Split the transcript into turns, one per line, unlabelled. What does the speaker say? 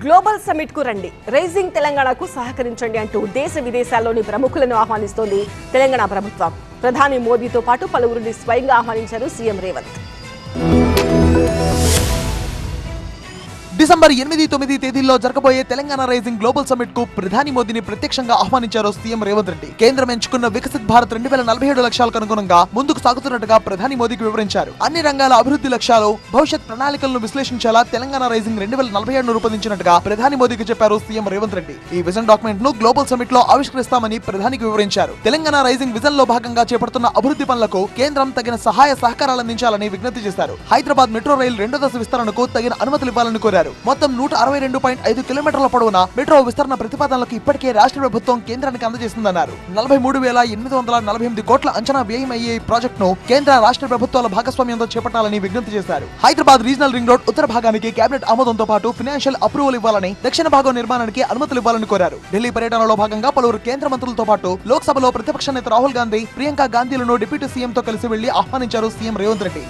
Global సమ్మిట్కు రండి. Rising తెలంగాణకు సహకరించండి అంటూ దేశ విదేశాల్లోని ప్రముఖులను ఆహ్వానిస్తోంది తెలంగాణ ప్రభుత్వం. ప్రధాని మోదీతో పాటు పలువురిని స్వయంగా ఆహ్వానించారు సీఎం రేవంత్.
డిసెంబర్ ఎనిమిది తొమ్మిది తేదీల్లో జరగబోయే తెలంగాణ రైజింగ్ గ్లోబల్ సమిట్కు ప్రధాని మోదీని ప్రత్యక్షంగా ఆహ్వానించారు సీఎం రేవంత్ రెడ్డి. కేంద్రం ఎంచుకున్న వికసిత్ భారత్ రెండు వేల నలభై ఏడు లక్ష్యాలకు అనుగుణంగా ముందుకు సాగుతున్నట్టుగా ప్రధాని మోదీకి వివరించారు. అన్ని రంగాల అభివృద్ధి లక్ష్యాలు భవిష్యత్ ప్రణాళికలను విశ్లేషించేలా తెలంగాణ రైజింగ్ రెండు వేల నలభై ఏడును రూపొందించినట్టుగా ప్రధాని మోదీకి చెప్పారు సీఎం రేవంత్ రెడ్డి. ఈ విజన్ డాక్యుమెంట్ను గ్లోబల్ సమిట్లో ఆవిష్కరిస్తామని ప్రధానికి వివరించారు. తెలంగాణ రైజింగ్ విజన్లో భాగంగా చేపడుతున్న అభివృద్ధి పనులకు కేంద్రం తగిన సహాయ సహకారాలు అందించాలని విజ్ఞప్తి చేశారు. హైదరాబాద్ మెట్రో రైలు రెండో దశ విస్తరణకు తగిన అనుమతులు ఇవ్వాలని కోరారు. మొత్తం నూట అరవై రెండు పాయింట్ ఐదు కిలోమీటర్ల పొడవున మెట్రో విస్తరణ ప్రతిపాదనలకు ఇప్పటికే రాష్ట్ర ప్రభుత్వం కేంద్రానికి అందజేసిందన్నారు. నలభై మూడు వేల ఎనిమిది వందల నలభై ఎనిమిది కోట్ల అంచనా వ్యయం అయ్యే ప్రాజెక్ట్ ప్రాజెక్టును కేంద్ర రాష్ట్ర ప్రభుత్వాల భాగస్వామ్యంతో చేపట్టాలని విజ్ఞప్తి చేశారు. హైదరాబాద్ రీజనల్ రింగ్ రోడ్ ఉత్తర భాగానికి కేబినెట్ ఆమోదంతో పాటు ఫినాన్షియల్ అప్రూవల్ ఇవ్వాలని దక్షిణ భాగం నిర్మాణానికి అనుమతులు ఇవ్వాలని కోరారు. ఢిల్లీ పర్యటనలో భాగంగా పలువురు కేంద్ర మంత్రులతో పాటు లోక్సభలో ప్రతిపక్ష నేత రాహుల్ గాంధీ ప్రియాంక గాంధీలను డిప్యూటీ సీఎంతో కలిసి వెళ్ళి ఆహ్వానించారు సీఎం రేవంత్ రెడ్డి.